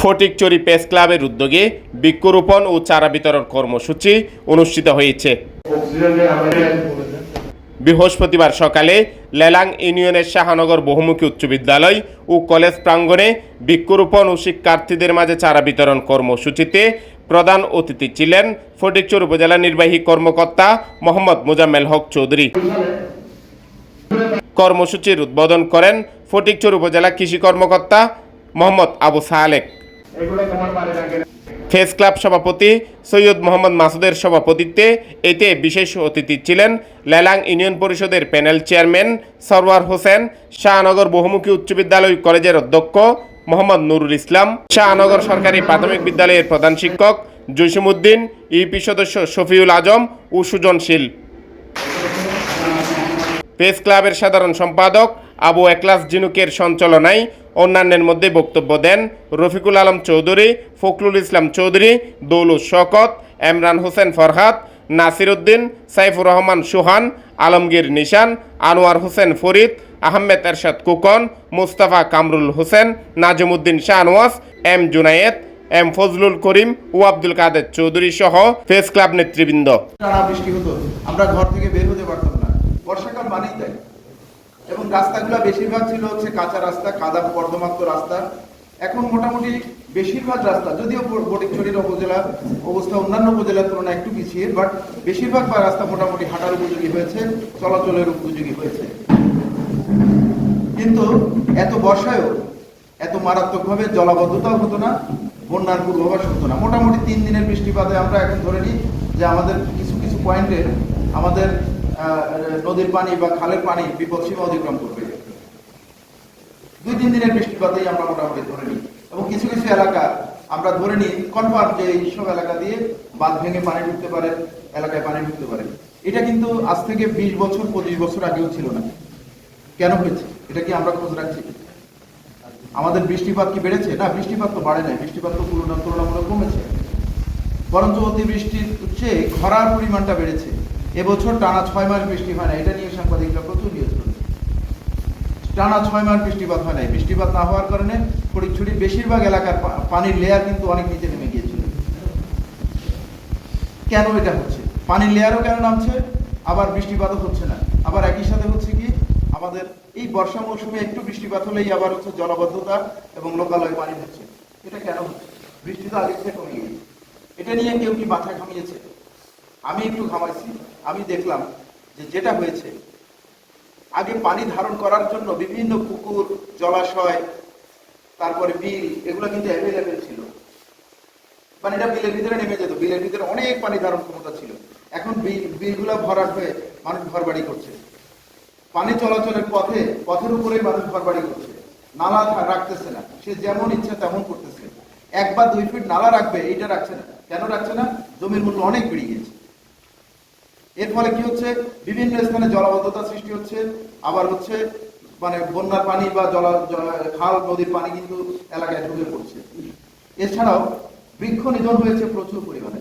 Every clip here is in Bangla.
ফটিকচুরি প্রেস ক্লাবের উদ্যোগে বৃক্ষরোপণ ও চারা বিতরণ কর্মসূচি অনুষ্ঠিত হয়েছে। বৃহস্পতিবার সকালে লেলাং ইউনিয়নের শাহনগর বহুমুখী উচ্চ বিদ্যালয় ও কলেজ প্রাঙ্গণে বৃক্ষরোপণ ও শিক্ষার্থীদের মাঝে চারা বিতরণ কর্মসূচিতে প্রধান অতিথি ছিলেন ফটিকচুর উপজেলা নির্বাহী কর্মকর্তা মোহাম্মদ মোজাম্মেল হক চৌধুরী। কর্মসূচির উদ্বোধন করেন ফটিকচুর উপজেলা কৃষি কর্মকর্তা মোহাম্মদ আবু সালেক। ফেস ক্লাব সভাপতি সৈয়দ মোহাম্মদ মাসুদের সভাপতিত্বে এতে বিশেষ অতিথি ছিলেন লেলাং ইউনিয়ন পরিষদের প্যানেল চেয়ারম্যান সরওয়ার হোসেন, শাহনগর বহুমুখী উচ্চ বিদ্যালয় কলেজের অধ্যক্ষ মোহাম্মদ নুরুল ইসলাম, শাহনগর সরকারি প্রাথমিক বিদ্যালয়ের প্রধান শিক্ষক জসিমউদ্দিন, ইউপি সদস্য শফিউল আজম ও সুজনশীল প্রেস ক্লাবের সাধারণ সম্পাদক আবু একলাস জিনুকের সঞ্চালনায় অন্যান্যের মধ্যে বক্তব্য দেন রফিকুল আলম চৌধুরী, ফখরুল ইসলাম চৌধুরী, দৌলুস শকত এমরান হোসেন ফরহাদ নাসির উদ্দিন সাইফুর রহমান সুহান, আলমগীর নিশান, আনোয়ার হোসেন ফরিদ, আহমেদ এরশাদ কুকন, মুস্তাফা কামরুল হোসেন, নাজিমুদ্দিন শাহনওয়াজ এম জুনায়েদ, এম ফজলুল করিম ও আব্দুল কাদের চৌধুরী সহ প্রেস ক্লাব নেতৃবৃন্দ। আমরা ঘর থেকে বের হতে পারতাম না। বর্ষাকাল তাই। এবং রাস্তাগুলো বেশিরভাগ ছিল হচ্ছে কাঁচা রাস্তা, কাদা কর্দমাক্ত রাস্তা। এখন মোটামুটি বেশিরভাগ রাস্তা, যদিও বটিকছড়ির উপজেলা অবস্থা অন্যান্য উপজেলার তুলনায় একটু পিছিয়ে বাট বেশিরভাগ রাস্তা মোটামুটি হাঁটার উপযোগী হয়েছে, চলাচলের উপযোগী হয়েছে। কিন্তু এত বর্ষায়ও এত মারাত্মকভাবে জলাবদ্ধতাও হতো না, বন্যার পূর্বাভাস হতো না। মোটামুটি তিন দিনের বৃষ্টিপাতে আমরা এখন ধরে নিই যে আমাদের কিছু কিছু পয়েন্টে আমাদের নদীর পানি বা খালের পানি বিপদ সীমা অতিক্রম করবে। দুই তিন দিনের বৃষ্টিপাতেই আমরা মোটামুটি ধরে নিই। এবং কিছু কিছু এলাকা আমরা ধরে নিই কনফার্ম যে এইসব এলাকা দিয়ে বাঁধ ভেঙে পানি ঢুকতে পারে, এলাকায় পানি ঢুকতে পারে। এটা কিন্তু আজ থেকে বিশ বছর, পঁচিশ বছর আগেও ছিল না। কেন হয়েছে? এটা কি আমরা খোঁজ রাখছি? আমাদের বৃষ্টিপাত কি বেড়েছে? না, বৃষ্টিপাত তো বাড়ে নাই। বৃষ্টিপাত তো তুলনা তুলনামূলক কমেছে। বরঞ্চ অতিবৃষ্টির চেয়ে খরার পরিমাণটা বেড়েছে। এবছর টানা ছয় মাস বৃষ্টি হয় না, এটা নিয়ে সাংবাদিকরা প্রচুর নিউজ করেছে টানা ছয় মাস বৃষ্টিপাত হয় নাই। বৃষ্টিপাত না হওয়ার কারণে ফটিকছড়ির বেশিরভাগ এলাকার পানির লেয়ার কিন্তু অনেক নিচে নেমে গিয়েছিল। কেন এটা হচ্ছে? পানির লেয়ারও কেন নামছে? আবার বৃষ্টিপাতও হচ্ছে না। আবার একই সাথে হচ্ছে কি? আমাদের এই বর্ষা মৌসুমে একটু বৃষ্টিপাত হলেই আবার হচ্ছে জলবদ্ধতা এবং লোকালয়ে পানি হচ্ছে। এটা কেন হচ্ছে? বৃষ্টি তো আগের থেকে কমে গেছে এটা নিয়ে কেউ কি মাথা ঘামিয়েছে? আমি একটু ঘামাইছি। আমি দেখলাম যে যেটা হয়েছে, আগে পানি ধারণ করার জন্য বিভিন্ন পুকুর, জলাশয়, তারপরে বিল, এগুলো কিন্তু অ্যাভেলেবেল ছিল। পানিটা বিলের ভিতরে নেমে যেত। বিলের ভিতরে অনেক পানি ধারণ ক্ষমতা ছিল। এখন বিল, বিলগুলো ভরাট হয়ে মানুষ ঘর বাড়ি করছে। পানি চলাচলের পথে, পথের উপরেই মানুষ ঘর বাড়ি করছে। নালা রাখতেছে না। সে যেমন ইচ্ছা তেমন করতেছে। একবার দুই ফিট নালা রাখবে, এইটা রাখছে না। কেন রাখছে না? জমির মূল্য অনেক বেড়ে গেছে এর ফলে কি হচ্ছে? বিভিন্ন স্থানে জলাবদ্ধতা সৃষ্টি হচ্ছে। আবার হচ্ছে মানে বন্যার পানি বা জলা খাল, নদীর পানি কিন্তু এলাকায় ঢুকে পড়ছে। এছাড়াও বৃক্ষ নিধন হয়েছে প্রচুর পরিমাণে।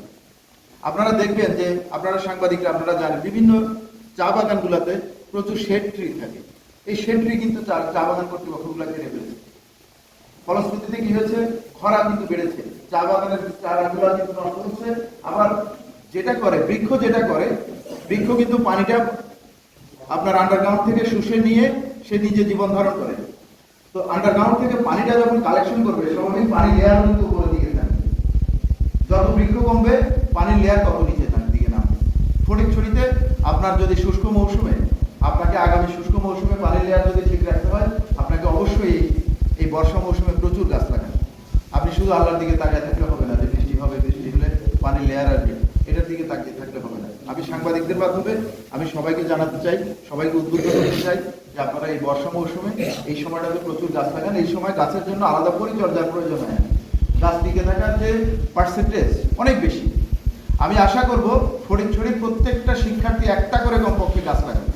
আপনারা দেখবেন যে, আপনারা সাংবাদিকরা, আপনারা জানেন, বিভিন্ন চা বাগানগুলোতে প্রচুর শেড ট্রি থাকে। এই শেড ট্রি কিন্তু চা চা বাগান কর্তৃপক্ষগুলো কেড়ে ফেলেছে। ফলশ্রুতিতে কি হয়েছে? খরা কিন্তু বেড়েছে। চা বাগানের চারাগুলো কিন্তু নষ্ট হচ্ছে। আবার যেটা করে, বৃক্ষ যেটা করে বৃক্ষ কিন্তু পানিটা আপনার আন্ডারগ্রাউন্ড থেকে শুষে নিয়ে সে নিজে জীবন ধারণ করে। তো আন্ডারগ্রাউন্ড থেকে পানিটা যখন কালেকশন করবে, স্বাভাবিক পানি লেয়ার কিন্তু উপরের দিকে থাকবে যত বৃক্ষ কমবে, পানির লেয়ার তত নিচে থাকবে দিকে নামবে। ফটিকছড়িতে আপনার যদি শুষ্ক মৌসুমে, আপনাকে আগামী শুষ্ক মৌসুমে পানির লেয়ার যদি ঠিক রাখতে হয়, আপনাকে অবশ্যই এই- বর্ষা মৌসুমে প্রচুর গাছ লাগান আপনি শুধু আল্লাহর দিকে তাকিয়ে থাকলে হবে না, যে বৃষ্টি হবে, বৃষ্টি হলে পানির লেয়ার আসবে। এটার দিকে তাকিয়ে সাংবাদিকদের মাধ্যমে আমি সবাইকে জানাতে চাই, সবাইকে উদ্বুদ্ধ করতে চাই যে আপনারা এই বর্ষা মৌসুমে এই সময়টাতে প্রচুর গাছ লাগান। এই সময় গাছের জন্য আলাদা পরিচর্যার প্রয়োজন হয়। গাছ টিকে থাকার যে পার্সেন্টেজ অনেক বেশি। আমি আশা করব ছড়ি প্রত্যেকটা শিক্ষার্থী একটা করে কমপক্ষে গাছ লাগাবে।